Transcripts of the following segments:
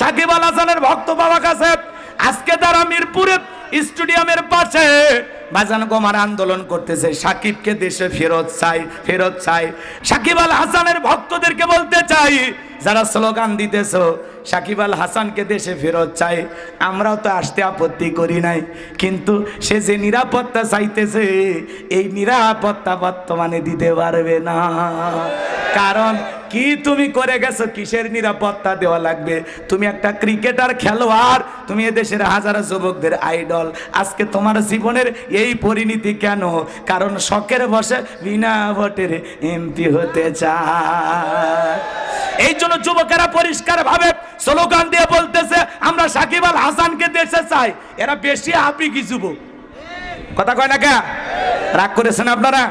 সাকিব আল হাসানের ভক্ত বাবা কাছে আজকে তারা মিরপুরে স্টেডিয়ামের পাশে। বাজান গোমার আন্দোলন করতেছে, সাকিবকে দেশে ফেরত চাই ফেরত চাই। সাকিব আল হাসানের ভক্তদেরকে বলতে চাই যারা স্লোগান দিতেছ, সাকিব আল হাসানকে দেশে ফেরত চাই। আমরাও তো আসতে আপত্তি করি নাই। কিন্তু সে যে নিরাপত্তা চাইতেছে, এই নিরাপত্তা বর্তমানে দিতে পারবে না। কারণ কি তুমি করে গেছো, কিসের নিরাপত্তা দেওয়া লাগবে? তুমি একটা ক্রিকেটার, খেলোয়াড়, তুমি এদেশের হাজারো যুবকদের আইডল। আজকে তোমার জীবনের এই পরিণতি কেন? কারণ শখের বসে বিনা ভোটের এমপি হতে চায়। এই জন্য যুবকেরা পরিষ্কার ভাবে স্লোগান দিয়ে বলতেছে, আমরা সাকিব আল হাসানকে দেশে চাই। এরা বেশি আবেগী যুবক। কথা কয় না কে? রাগ করেছেন আপনারা?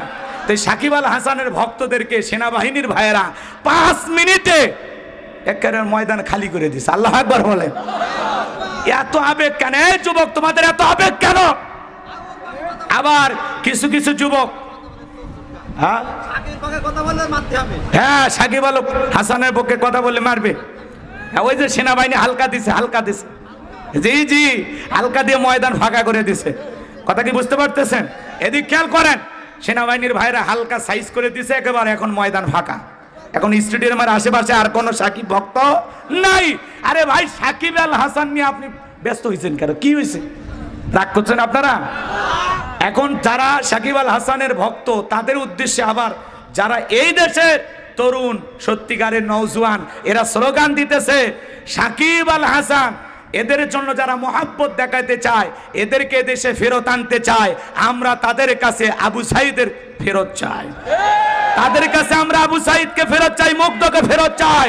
তো সাকিব আল হাসানের ভক্তদেরকে, সেনাবাহিনীর ভাইয়েরা পাঁচ মিনিটে একেবারে ময়দান খালি করে দিছে আল্লাহ একবার বলে এত আবেগ কেন? এই যুবক, তোমাদের এত আবেগ কেন? আবার কিছু কিছু যুবক হ্যাঁ? বললে হ্যাঁ সাকিব আল হাসানের পক্ষে কথা বলে মারবে। হ্যাঁ, ওই যে সেনাবাহিনী হালকা দিছে হালকা দিছে। জি জি হালকা দিয়ে ময়দান ফাঁকা করে দিছে। কথা কি বুঝতে পারতেছেন? এদিক খেয়াল করেন সেনাবাহিনীর ভাইরা হালকা সাইজ করে দিছে একেবারে এখন ময়দান ফাঁকা। এখন স্টেডিয়ামের আশেপাশে আর কোনো সাকিব ভক্ত নাই। আরে ভাই সাকিব আল হাসান নিয়ে আপনি ব্যস্ত হয়েছেন কেন? কি হয়েছে রাগ করছেন আপনারা? এখন যারা সাকিব আল হাসানের ভক্ত তাদের উদ্দেশ্যে আবার যারা এই দেশের তরুণ, সত্যিকারের নৌজওয়ান এরা স্লোগান দিতেছে, সাকিব আল হাসান, এদের জন্য যারা মহাব্বত দেখাতে চায়, এদেরকে দেশে ফেরত আনতে চায়, আমরা তাদের কাছে আবু সাইদের ফেরত চাই। তাদের কাছে আমরা আবু সাইদকে ফেরত চাই, মুগ্ধকে ফেরত চাই।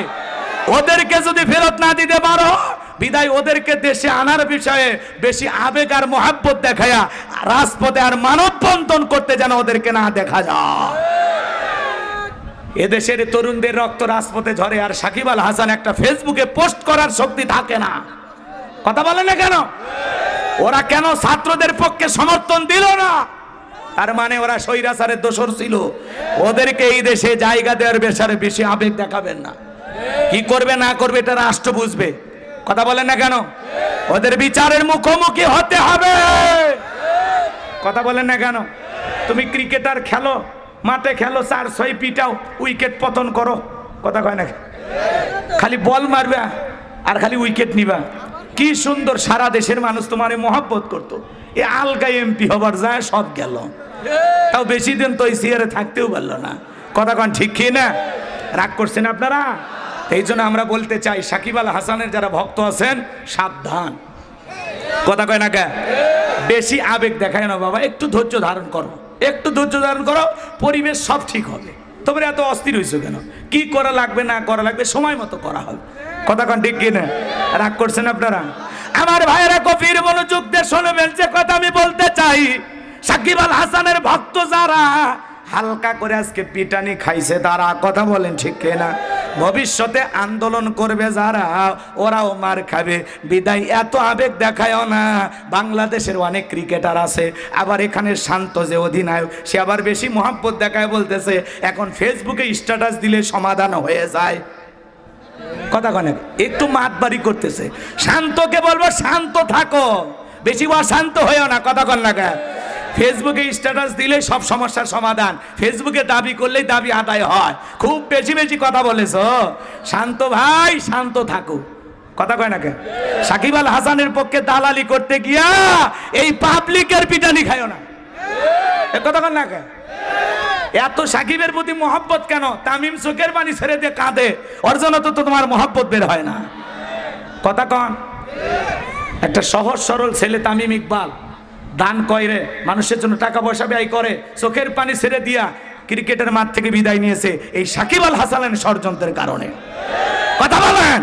ওদেরকে যদি ফেরত না দিতে পারো, বিদায় ওদেরকে দেশে আনার বিষয়ে বেশি আবেগ আর মহাব্বত দেখায়া রাজপথে আর মানব বন্ধন করতে যেন ওদেরকে না দেখা যায়। এদেশের তরুণদের রক্ত রাজপথে ঝরে আর সাকিব আল হাসান একটা ফেসবুকে পোস্ট করার শক্তি থাকে না। কথা বলে না কেন? ওরা কেন ছাত্রদের পক্ষে সমর্থন দিল না? তার মানে ওরা স্বৈরাচারের দোষর ছিল। ওদেরকে এই দেশে জায়গা দেওয়ার বেসারে বেশি আবেগ দেখাবেন না। কি করবে, না করবে, এটা রাষ্ট্র বুঝবে। কথা বলেন না কেন? ওদের বিচারের মুখোমুখি হতে হবে। কথা বলেন না কেন? তুমি ক্রিকেটার, খেলো। মাঠে খেলো, চার, ছয় পিটাও উইকেট পতন করো। কথা কয় না খালি বল মারবে আর খালি উইকেট নিবা। কি সুন্দর সারা দেশের মানুষ তোমার মহাব্বত করতো। এ আলগা এমপি হবার যায়, সব গেল। তাও বেশি দিন তো এই চেয়ারে থাকতেও পারল না। কথা কন, ঠিক কি না? রাগ করছেন আপনারা? এই জন্য আমরা বলতে চাই, সাকিব আল হাসানের যারা ভক্ত আছেন, সাবধান। কথা কয় না কে? বেশি আবেগ দেখায় না বাবা, একটু ধৈর্য ধারণ করো। একটু ধৈর্য ধারণ করো, পরিবেশ সব ঠিক হবে। তোমরা এত অস্থির হয়েছো কেন? কি করা লাগবে, না করা লাগবে, সময় মতো করা হবে। কথা কন ঠিক কিনা? রাগ করছেন আপনারা? আমার ভাইয়েরা কফির মনোযোগ দিয়ে শুনবেন, যে কথা আমি বলতে চাই। সাকিব আল হাসানের ভক্ত যারা, হালকা করে আজকে পিটানি খাইছে, তারা কথা বলেন ঠিক কিনা? ভবিষ্যতে আন্দোলন করবে যারা, ওরাও মার খাবে। বিদায়, এত আবেগ দেখায়ও না। বাংলাদেশের অনেক ক্রিকেটার আছে, আবার এখানে শান্ত যে অধিনায়ক, সে আবার বেশি মহাব্বত দেখায় বলতেছে, এখন ফেসবুকে স্ট্যাটাস দিলে সমাধান হয়ে যায়। কথা কনে একটু মাতবাড়ি করতেছে। শান্তকে বলব, শান্ত থাকো। বেশি অশান্ত হয়েও না, কথা কন না? ফেসবুকে স্ট্যাটাস দিলে সব সমস্যার সমাধান। ফেসবুকে দাবি করলেই দাবি আদায় হয়। খুব বেশি বেশি কথা বলেছ। শান্ত ভাই, শান্ত থাকো। কথা কয় না কে? সাকিব আল হাসানের পক্ষে দালালি করতে গিয়া এই পাবলিকের পিটানি খায়ও না। কথা কয় না কে? এত সাকিবের প্রতি মহব্বত কেন? তামিম চোখের পানি ছেড়ে দিয়ে কাঁদে। ওর তো তো তোমার মহব্বত বের হয় না। কথা কন। একটা সহজ সরল ছেলে তামিম ইকবাল। দান কয়রে মানুষের জন্য টাকা পয়সা ব্যয় করে, চোখের পানি ছেড়ে দিয়া ক্রিকেটের মাঠ থেকে বিদায় নিয়েছে এই সাকিব আল হাসানের ষড়যন্ত্রের কারণে। কথা বলেন?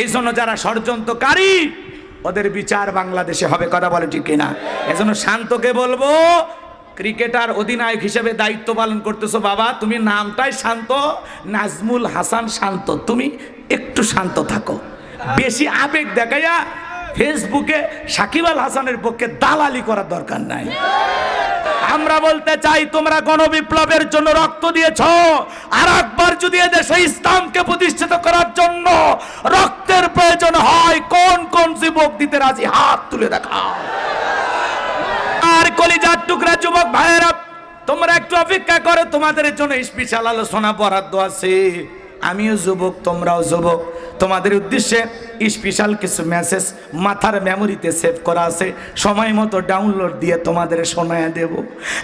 এই জন্য যারা ষড়যন্ত্রকারী, ওদের বিচার বাংলাদেশে হবে, কথা বলে ঠিক কিনা? এজন্য শান্তকে বলব, ক্রিকেটার অধিনায়ক হিসেবে দায়িত্ব পালন করতেছো বাবা, তুমি নামটাই শান্ত, নাজমুল হাসান শান্ত, তুমি একটু শান্ত থাকো। বেশি আবেগ দেখাইয়া ফেসবুকে সাকিব আল হাসানের পক্ষে দালালি করার দরকার নাই। আমরা বলতে চাই, তোমরা গণবিপ্লবের জন্য রক্ত দিয়েছ। আর একবার যদি এদেশে ইসলামকে প্রতিষ্ঠিত করার জন্য রক্তের প্রয়োজন হয়, কোন কোন যুবক দিতে রাজি? হাত তুলে দেখাও। আর কলিজার টুকরা যুবক ভাইয়েরা, তোমরা একটু অপেক্ষা করো, তোমাদের জন্য স্পেশাল আলোচনা বরাদ্দ আছে। আমিও যুবক, তোমরাও যুবক। তোমাদের উদ্দেশ্যে স্পেশাল কিছু মেসেজ মাথার মেমোরিতে সেভ করা আছে। সময় মতো ডাউনলোড দিয়ে তোমাদের শোনায় দেব।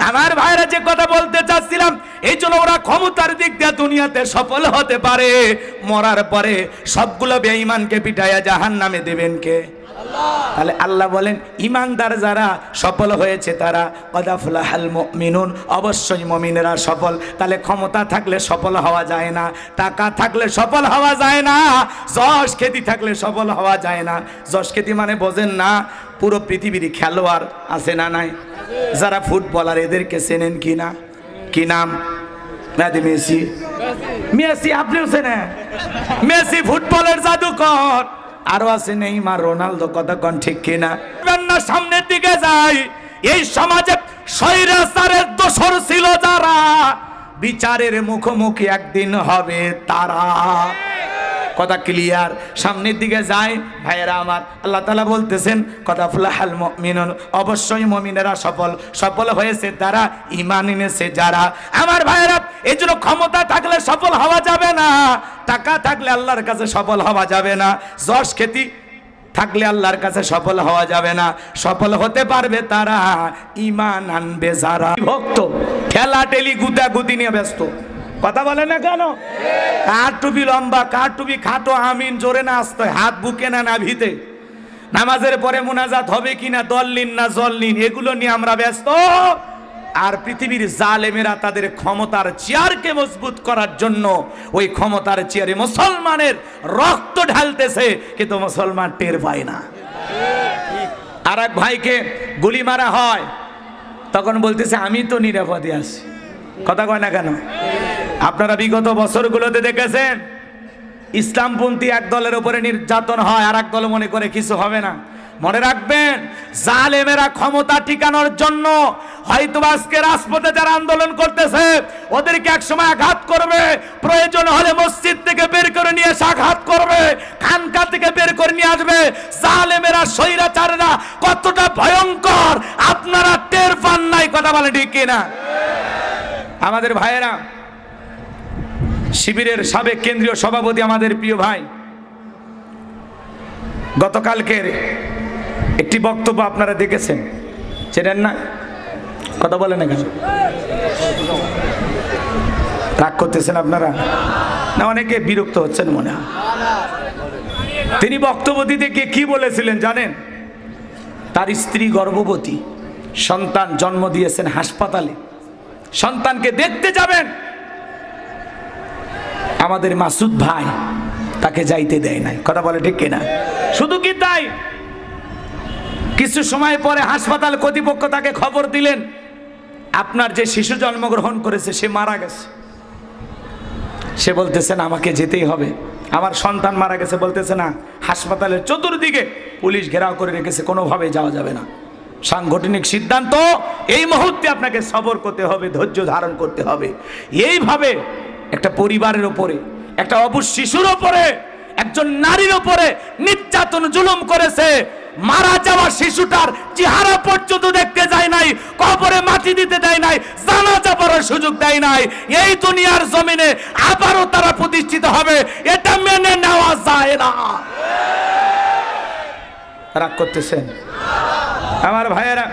আমার ভাইরা যে কথা বলতে চাচ্ছিলাম, এই জন্য ওরা ক্ষমতার দিক দিয়ে দুনিয়াতে সফল হতে পারে। মরার পরে সবগুলো বেঈমানকে পিটাইয়া জাহান নামে দেবেন কে? তাহলে আল্লাহ বলেন, ইমানদার যারা সফল হয়েছে তারা, কদাফুলাহাল মিনুন অবশ্যই মমিনেরা সফল। তাহলে ক্ষমতা থাকলে সফল হওয়া যায় না, টাকা থাকলে সফল হওয়া যায় না, যশ খ্যাতি থাকলে সফল হওয়া যায় না। যশ খ্যাতি মানে বোঝেন না, পুরো পৃথিবীর খেলোয়াড় আছে না নাই? যারা ফুটবলার, এদেরকে চেনেন কি না? কি নাম? মেসি। মেসি, আপনিও চেনেন? মেসি ফুটবলের জাদুকর। আরও আছে নেই মা রোনালদো কতক্ষণ ঠিক কিনা? সামনের দিকে যাই। এই সমাজে স্বৈরাচারের দোষর ছিল যারা। বিচারের মুখোমুখি একদিন হবে তারা। কথা ক্লিয়ার সামনের দিকে যায়, ভাইয়েরা আমার, আল্লাহ তালা বলতেছেন কথা ফুলাহাল মিনুন অবশ্যই মমিনেরা সফল। সফল হয়েছে তারা ইমান এনেছে যারা। আমার ভাইয়েরা এই জন্য ক্ষমতা থাকলে সফল হওয়া যাবে না। টাকা থাকলে আল্লাহর কাছে সফল হওয়া যাবে না। যশ খ্যাতি থাকলে আল্লাহর কাছে সফল হওয়া যাবে না। সফল হতে পারবে তারা ইমান আনবে যারা। ভক্ত খেলা টেলি গুতা গুতি নিয়ে ব্যস্ত। কথা বলে না কেন? কার টুপি লম্বা, কার টুপি খাটো, আমিন, জোরে না আসতে হাত বুকে না নাভিতে। নামাজের পরে মোনাজাত হবে কিনা দল্লিন না জল্লিন, এগুলো নিয়ে আমরা ব্যস্ত। আর পৃথিবীর জালেমেরা তাদের ক্ষমতার চেয়ারকে মজবুত করার জন্য ওই ক্ষমতার চেয়ারে মুসলমানের রক্ত ঢালতেছে, কিন্তু মুসলমান টের পায় না। আর এক ভাইকে গুলি মারা হয়, তখন বলতেছে, আমি তো নিরাপদে আছি। কথা কয় না কেন? আপনারা বিগত বছরগুলোতে দেখেছেন, ইসলামপন্থী এক দলের উপরে নির্যাতন হয় আর এক দল মনে করে কিছু হবে না। মনে রাখবেন, জালেমেরা ক্ষমতা টিকানোর জন্য হয়তো আজকে রাজপথে যারা আন্দোলন করতেছে, ওদেরকে একসময় আঘাত করবে। প্রয়োজন হলে মসজিদ থেকে বের করে নিয়ে এসে আঘাত করবে, খানকা থেকে বের করে নিয়ে আসবে। জালেমেরা, স্বৈরাচারেরা কতটা ভয়ঙ্কর, আপনারা টের পান নাই, কথা বলে ঠিক কিনা? আমাদের ভাইয়েরা শিবিরের সাবেক কেন্দ্রীয় সভাপতি আমাদের প্রিয় ভাই। গতকালকের একটি বক্তব্য আপনারা দেখেছেন। চেনেন না? কথা বলেন না কেন? রাগ করতেছেন আপনারা? না, অনেকে বিরক্ত হচ্ছেন মনে হয়। তিনি বক্তব্য দিতে গিয়ে কি বলেছিলেন জানেন? তার স্ত্রী গর্ভবতী, সন্তান জন্ম দিয়েছেন হাসপাতালে। সন্তানকে দেখতে যাবেন। আমাদের মাসুদ ভাই তাকে যাইতে দেয় নাই। কথা বলে ঠিক কিনা? শুধু কি তাই? কিছু সময় পরে হাসপাতাল কর্তৃপক্ষ তাকে খবর দিলেন, আপনার যে শিশু জন্মগ্রহণ করেছে, সে মারা গেছে। সে বলতেছেন আমাকে যেতেই হবে। আমার সন্তান মারা গেছে, বলতেছে, না, হাসপাতালের চতুর্দিকে পুলিশ ঘেরাও করে রেখেছে কোনোভাবে যাওয়া যাবে না। সাংগঠনিক সিদ্ধান্ত, এই মুহূর্তে আপনাকে সবর করতে হবে, ধৈর্য ধারণ করতে হবে। এইভাবে একটা পরিবারের ওপরে একটা অবুজ শিশুর ওপরে একজন নারীর ওপরে নির্যাতন জুলুম করেছে। মারা যাওয়া শিশুটার চেহারা পর্যন্ত দেখতে যায় নাই কবরে মাটি দিতে দেয় নাই জানাজা পড়ার সুযোগ দেয় নাই। এই দুনিয়ার জমিনে আবারও তারা প্রতিষ্ঠিত হবে এটা মেনে নেওয়া যায় না। রাগ করতেছেন? আমার ভাইয়েরা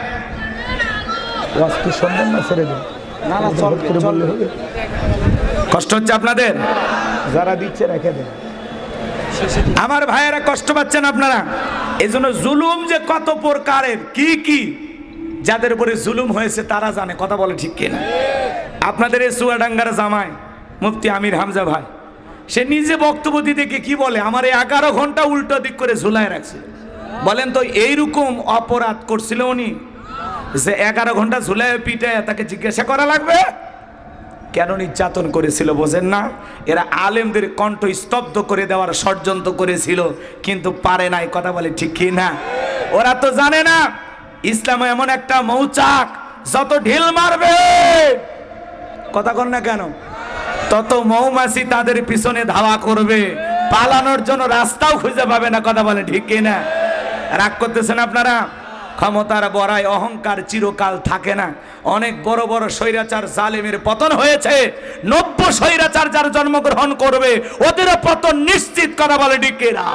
ওয়াজকে সম্মান না ছেড়ে দিন? হট করে বললে হবে। কষ্ট হচ্ছে আপনাদের? যারা দিচ্ছে রেখে দেন। আমার ভাইয়েরা কষ্ট পাচ্ছেন আপনারা? এই জন্য জুলুম যে কত প্রকারের কি কি? যাদের উপরে জুলুম হয়েছে তারা জানে কথা বলে ঠিক কিনা। আপনাদের এই চুয়াডাঙ্গার জামাই মুফতি আমির হামজা ভাই সে নিজে বক্তব্য দিতে গিয়ে কি বলে? আমার এই এগারো ঘণ্টা উল্টো দিক করে ঝুলায় রাখছে। বলেন তো এইরকম অপরাধ করছিল উনি যে এগারো ঘণ্টা ঝুলায় পিটায় তাকে জিজ্ঞাসা করা লাগবে? কেন নির্যাতন করেছিল বোঝেন না? এরা আলেমদের কণ্ঠ স্তব্ধ করে দেওয়ার ষড়যন্ত্র করেছিল, কিন্তু পারে নাই, কথা বলে ঠিক কি না? ওরা তো জানে না, ইসলাম এমন একটা মৌচাক, যত ঢিল মারবে, কথা কর না কেন? তত মৌমাছি তাদের পিছনে ধাওয়া করবে, পালানোর জন্য রাস্তাও খুঁজে পাবে না, কথা বলে ঠিক কি না? রাগ করতেছেন আপনারা? ক্ষমতার বড়ায় অহংকার চিরকাল থাকে না। অনেক বড় বড় স্বৈরাচার জালেমের পতন হয়েছে। নব্য স্বৈরাচার যার জন্মগ্রহণ করবে, ওদেরও পতন নিশ্চিত করা বলে ডিকেরা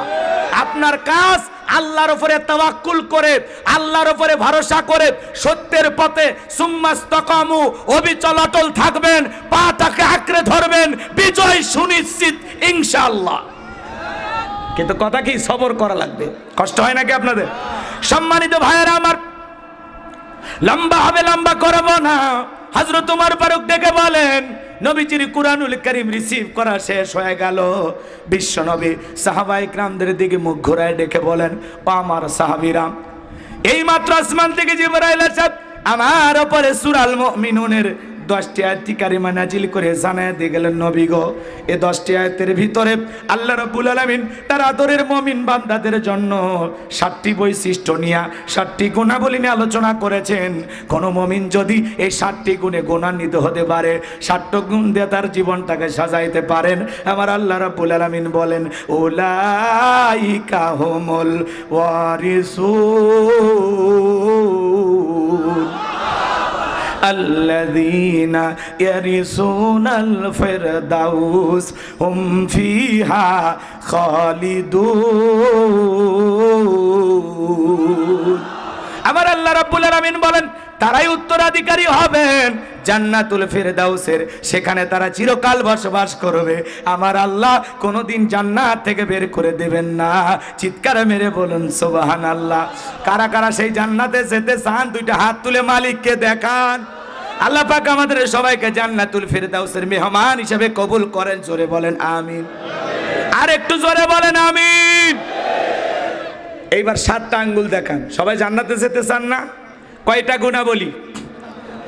আপনার কাজ আল্লাহর উপরে তাওয়াক্কুল করে, আল্লাহর উপরে ভরসা করে, সত্যের পথে সুম্মাস্তকামু অবিচল অটল থাকবেন, পাটাকে আঁকড়ে ধরবেন, বিজয় সুনিশ্চিত ইনশাআল্লাহ। কিন্তু কথা কি? সবর করা লাগবে। কষ্ট হয় নাকি আপনাদের? সম্মানিত ভাইয়েরা আমার, লম্বা হবে, লম্বা করব না। হজরত তোমার ফারুক দেখে বলেন, নবীজির কুরআনুল করিম রিসিভ করা শেষ হয়ে গেল। বিশ্ব নবী ক্রামদের দিকে মুখ ঘুরায় ডেকে বলেন আমার সাহাবিরাম এই মাত্র আসমান থেকে জিবরাইল আসাদ আমার ওপরে সুরাল মুমিনুনের দশটি আয়াতি কারিমা নাজিল করে জানায় দিয়ে গেলেন, নবী গো, এ দশটি আয়াতের ভিতরে আল্লাহ রব্বুল আলামিন তার আদরের মমিন বান্দাদের জন্য সাতটি বৈশিষ্ট্য নিয়ে, সাতটি গুণাবলী নিয়ে আলোচনা করেছেন। কোন মমিন যদি এই সাতটি গুণে গুণান্বিত হতে পারে ষাট্ট গুণ দিয়ে তার জীবনটাকে সাজাইতে পারেন, আমার আল্লাহ রাব্বুল আলামিন বলেন ওলাইকা হোমল ওয়ারিসুন। الذين يرثون الفردوس هم فيها خالدون আমার আল্লাহ রাব্বুল আলামিন বলেন তারাই উত্তরাধিকারী হবেন। জান্নাতুল ফেরদাউসের, সেখানে তারা চিরকাল বসবাস করবে। আমার আল্লাহ কোনোদিন জান্নাত থেকে বের করে দেবেন না। চিৎকার মেরে বলুন সোবাহান আল্লাহ কারা কারা সেই জান্নাতে যেতে চান, দুইটা হাত তুলে মালিককে দেখান। আল্লাহ পাক আমাদের সবাইকে জান্নাতুল ফেরদাউসের মেহমান হিসেবে কবুল করেন, জোরে বলেন, আমিন। আর একটু জোরে বলেন, আমিন। এইবার সাতটা আঙ্গুল দেখান। সবাই জান্নাতে যেতে চান না? কয়টা গুণা বলি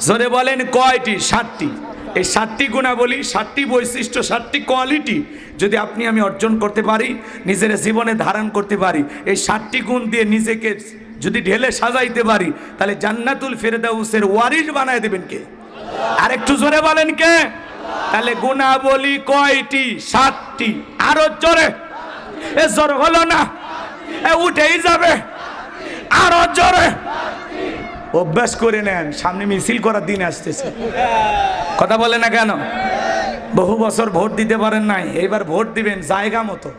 জোরে বলেন কয়টি? সাতটি। এই সাতটি গুণা বলি সাতটি বৈশিষ্ট্য, সাতটি কোয়ালিটি যদি আপনি আমি অর্জন করতে পারি, নিজের জীবনে ধারণ করতে পারি, এই সাতটি গুণ দিয়ে নিজেকে যদি ঢেলে সাজাইতে পারি, তাহলে জান্নাতুল ফেরদাউসের ওয়ারিশ বানায় দেবেন কে? আর একটু জোরে বলেন কে? তাহলে গুণা বলি কয়টি? সাতটি। আরও জোরে। এ জোর হলো না। এ উঠেই যাবে। আরও জোরে। অভ্যাস করে নেন, সামনে মিছিল করার দিন আসতেছে। কথা বলে না কেন? বহু বছর ভোট দিতে পারেন নাই, এইবার ভোট দিবেন জায়গা মতো।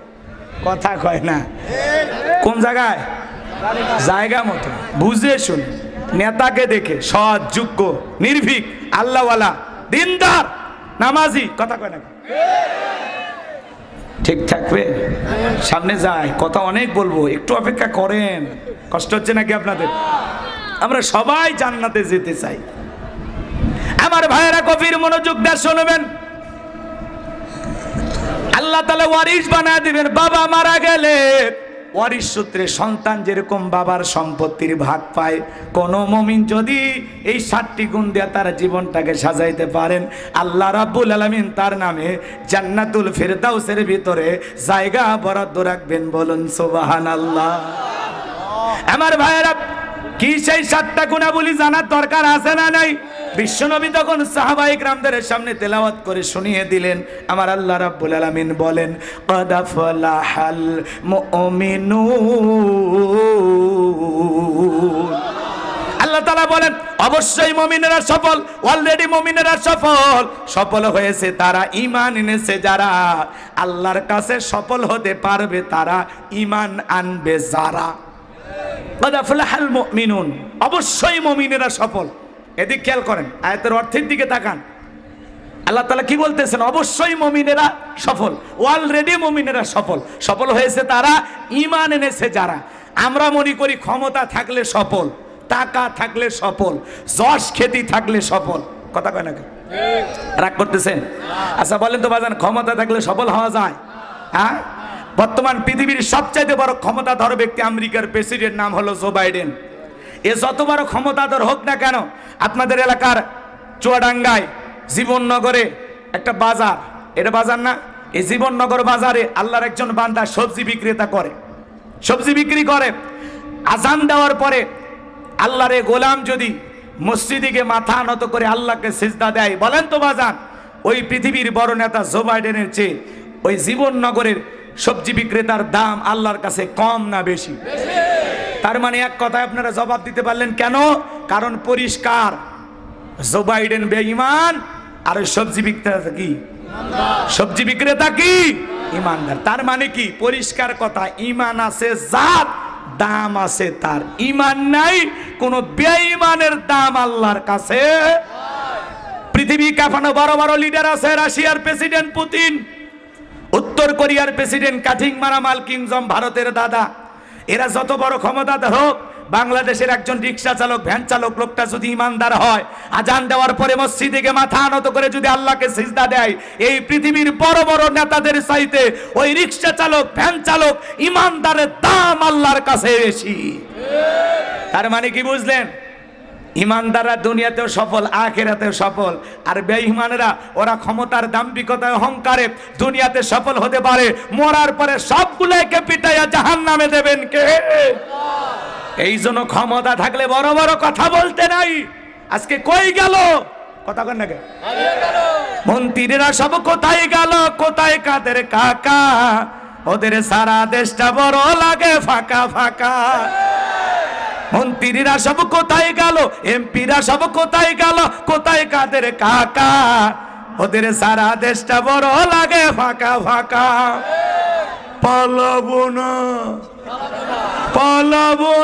কথা কয় না। কোন জায়গায়? জায়গা মতো। বুঝে শুন নেতাকে দেখে সৎ, যোগ্য, নির্ভীক, আল্লাহওয়ালা, দিনদার, নামাজি, কথা কয় না ঠিক থাকবে? সামনে যায়, কথা অনেক বলব, একটু অপেক্ষা করেন। কষ্ট হচ্ছে নাকি আপনাদের? আমরা সবাই জান্নাতে যেতে চাই। আমার ভাইয়েরা কফির মনোযোগ দিয়ে শুনবেন। আল্লাহ তালা ওয়ারিস বানায় দিবেন, বাবা মারা গেলে। ওয়ারিস সূত্রে সন্তান যেরকম বাবার সম্পত্তির ভাগ পায়, কোন মমিন যদি এই সাতটি গুণ দিয়ে তার জীবনটাকে সাজাইতে পারেন, আল্লাহ রাব্বুল আলামিন তার নামে জান্নাতুল ফেরদাউসের ভিতরে জায়গা বরাদ্দ রাখবেন বলুন সুবাহান আল্লাহ আমার ভাইয়েরা কি সেই সাতটা গুণাবলী জানার দরকার আছে না নাই? বিশ্বনবী তখন সাহাবাহিক গ্রামদের সামনে তেলাওয়াত করে শুনিয়ে দিলেন। আমার আল্লাহ রাব্বুল আলামিন বলেন কদাফলাহাল মুমিনুন আল্লাহ তাআলা বলেন, অবশ্যই মমিনেরা সফল অলরেডি মমিনেরা সফল। সফল হয়েছে তারা, ঈমান এনেছে যারা। আল্লাহর কাছে সফল হতে পারবে তারা ইমান আনবে যারা। মিনুন অবশ্যই মমিনেরা সফল। এদিক খেয়াল করেন আয়তের অর্থের দিকে তাকান। আল্লাহ তালা কি বলতেছেন? অবশ্যই মমিনেরা সফল। অলরেডি মমিনেরা সফল। সফল হয়েছে তারা ইমান এনেছে যারা। আমরা মনে করি ক্ষমতা থাকলে সফল টাকা থাকলে সফল যশ খেতি থাকলে সফল। কথা কয় না রাগ করতেছেন? আচ্ছা বলেন তো বাজান ক্ষমতা থাকলে সফল হওয়া যায়? হ্যাঁ? বর্তমান পৃথিবীর সবচাইতে বড় ক্ষমতাধর ব্যক্তি আমেরিকার প্রেসিডেন্ট নাম হলো জো বাইডেন। এ যত বড় ক্ষমতাধর হোক না কেন, আপনাদের এলাকার চুয়াডাঙ্গায় জীবননগরে একটা বাজার। এটা বাজার না, এই জীবননগর বাজারে আল্লাহর একজন বান্দা সবজি বিক্রেতা করে। সবজি বিক্রি করে। আজান দেওয়ার পরে আল্লাহর গোলাম যদি মসজিদিকে মাথা নত করে আল্লাহকে সিজদা দেয়, বলেন তো বাজান, ওই পৃথিবীর বড় নেতা জো বাইডেনের চেয়ে ওই জীবননগরের সবজি বিক্রেতার দাম আল্লাহর কাছে কম না বেশি? তার মানে এক কথায় আপনারা জবাব দিতে পারলেন কেন? কারণ পরিষ্কার। জো বাইডেন বেঈমান, আর সবজি বিক্রেতা কি? সবজি বিক্রেতা কি? ইমানদার তার মানে কি? পরিষ্কার কথা ইমান আছে জাত, দাম আছে তার। ইমান নাই, কোন বেঈমানের দাম আল্লাহর কাছে পৃথিবী কাঁপানো বড় বড় লিডার আছে, রাশিয়ার প্রেসিডেন্ট পুতিন। উত্তর কোরিয়ার প্রেসিডেন্ট কাঠিং মারা মাল কিংজম ভারতের দাদা। এরা যত বড় ক্ষমতাধর হোক, বাংলাদেশের একজন রিক্সা চালক, ভ্যান চালক, লোকটা যদি ইমানদার হয়, আজান দেওয়ার পরে মসজিদে মাথা আনত করে যদি আল্লাহকে সিজদা দেয়, এই পৃথিবীর বড় বড় নেতাদের চাইতে ওই রিক্সা চালক, ভ্যান চালক ইমানদারের দাম আল্লাহর কাছে বেশি। তার মানে কি বুঝলেন? ইমানদাররা দুনিয়াতেও সফল, আখেরাতেও সফল। আর বেঈমানেরা, ওরা ক্ষমতার দাম্ভিকতায় অহংকারে দুনিয়াতে সফল হতে পারে। মরার পরে সবগুলোকে পিটাইয়া জাহান নামে দেবেন কে? এই জন্য ক্ষমতা থাকলে বড় বড় কথা বলতে নাই। আজকে কই গেল? কথা কন না? মন্ত্রীরা সব কোথায় গেল? কোথায় কাদের কাকা? ওদের সারা দেশটা বড় লাগে ফাঁকা ফাঁকা। মন্ত্রীরা সব কোথায় গেল? এমপিরা সব কোথায় গেল? কোথায় কাদের কাকা? ওদের সারা দেশটা বড় লাগে ফাঁকা ফাঁকা। পালাবো না। পালাবো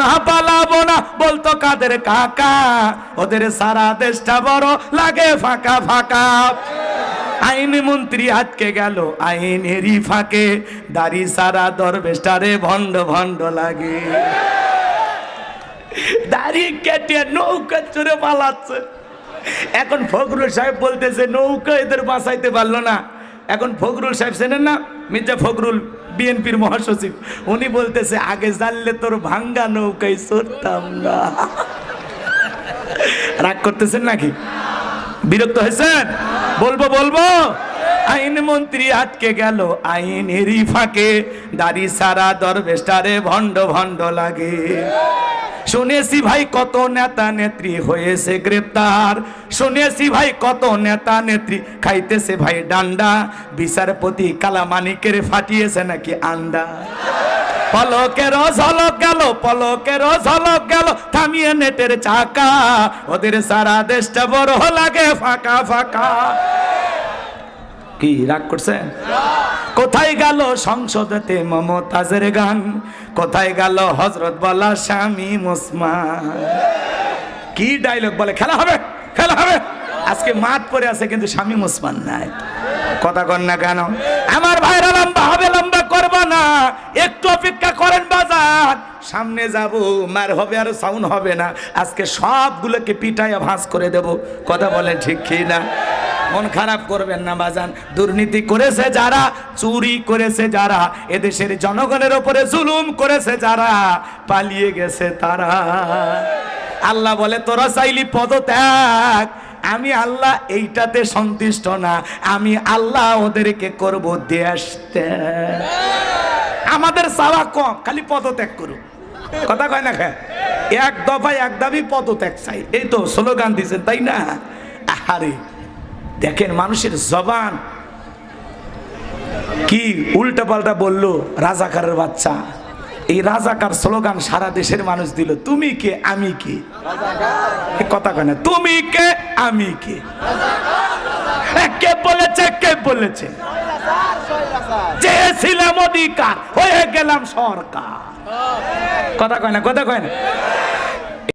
না পালাবো না, বলতো কাদের কাকা? ওদের সারা দেশটা বড় লাগে ফাঁকা ফাঁকা। আইন মন্ত্রী আটকে গেল, আইনেরই ফাঁকে, দাড়ি সারা দরবেশটারে ভণ্ড ভণ্ড লাগে। দাড়ি কেটে নৌকা চড়ে পালাচ্ছে। এখন ফখরুল সাহেব বলতেছে, নৌকা এদের বাঁচাইতে পারল না। এখন ফখরুল সাহেব চেনেন না? মির্জা ফখরুল, বিএনপির মহাসচিব, উনি বলতেছে, আগে জানলে তোর ভাঙ্গা নৌকায় চড়তাম না। রাগ করতেছেন নাকি? বিরক্ত হয়েছেন? বলব বলব। আইন মন্ত্রী আটকে গেল আইনেরই ফাঁকে। দাড়ি সারা দরবেশটারে ভণ্ড ভণ্ড লাগে। শুনেছি ভাই, কত নেতা নেত্রী হয়েছে গ্রেপ্তার। শুনেছি ভাই, কত নেতা নেত্রী খাইতেছে ভাই ডান্ডা। বিচারপতি কালামানিকের ফাটিয়েছে নাকি আন্ডা। পলকের ঝলক গেল, পলকের ঝলক গেল, থামিয়ে নেটের চাকা। ওদের সারা দেশটা বড় লাগে, ফাঁকা ফাঁকা। কি রাগ করছেন কোথায় গেল সংসদেতে মমতাজের গান? কোথায় গেল হজরত বলা স্বামী মুসমান কি ডায়লগ বলে? খেলা হবে খেলা হবে। আজকে মাঠ পরে আছে, কিন্তু স্বামী মুসমান নাই। কথা কন না কেন? আমার ভাইরা লম্বা হবে, লম্বা করবা না। একটু অপেক্ষা করেন বাজার। সামনে যাব, মার হবে আর সাউন্ড হবে না। আজকে সবগুলোকে পিটাইয়া ভাঁজ করে দেব। কথা বলেন ঠিক কি না? মন খারাপ করবেন না বাজান। দুর্নীতি করেছে যারা, চুরি করেছে যারা, এদেশের জনগণের ওপরে জুলুম করেছে যারা, পালিয়ে গেছে তারা। আল্লাহ বলে, তোরা চাইলি পদত্যাগ আমি আল্লাহ এইটাতে সন্তুষ্ট না, আমি আল্লাহ ওদেরকে করব দেশ আমাদের চাওয়া কম, খালি পদত্যাগ করুক। কথা কয় না খা এক দফায় এক দাবি পদত্যাগ চাই। এই তো স্লোগান দিয়েছেন, তাই না? আরে দেখেন মানুষের জবান কি উল্টা পাল্টা বলল রাজাকারের বাচ্চা। এই রাজাকার স্লোগান সারা দেশের মানুষ দিল, তুমি কে, আমি কে? কথা কেন তুমি কে, আমি কে? কে বলেছে কে বলেছে? চেয়েছিলাম অধিকার, হয়ে গেলাম সরকার। কথা কয় না, কথা কয় না?